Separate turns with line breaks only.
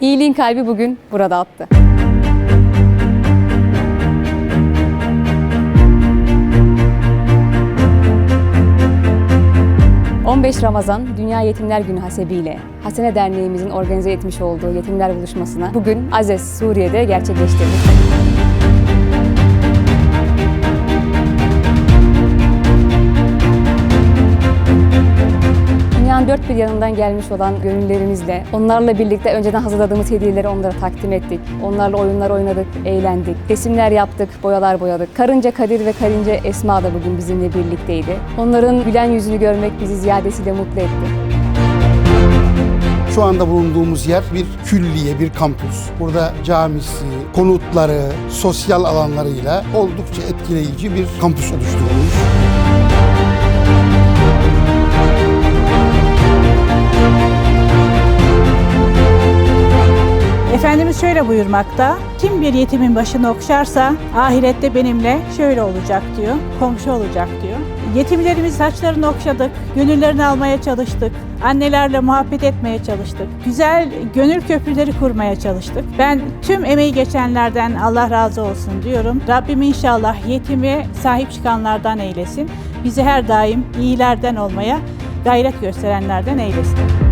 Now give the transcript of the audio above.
İyiliğin kalbi bugün burada attı. ...15 Ramazan Dünya Yetimler Günü hasebiyle... ...Hasene Derneğimizin organize etmiş olduğu yetimler buluşmasına... ...bugün Azez, Suriye'de gerçekleştirdik. Dört bir yanından gelmiş olan gönüllerimizle onlarla birlikte önceden hazırladığımız hediyeleri onlara takdim ettik. Onlarla oyunlar oynadık, eğlendik. Resimler yaptık, boyalar boyadık. Karınca Kadir ve Karınca Esma da bugün bizimle birlikteydi. Onların gülen yüzünü görmek bizi ziyadesiyle mutlu etti.
Şu anda bulunduğumuz yer bir külliye, bir kampüs. Burada camisi, konutları, sosyal alanlarıyla oldukça etkileyici bir kampüs oluşturulmuş.
Efendimiz şöyle buyurmakta, kim bir yetimin başını okşarsa ahirette benimle şöyle olacak diyor, komşu olacak diyor. Yetimlerimiz saçlarını okşadık, gönüllerini almaya çalıştık, annelerle muhabbet etmeye çalıştık, güzel gönül köprüleri kurmaya çalıştık. Ben tüm emeği geçenlerden Allah razı olsun diyorum. Rabbim inşallah yetime sahip çıkanlardan eylesin. Bizi her daim iyilerden olmaya gayret gösterenlerden eylesin.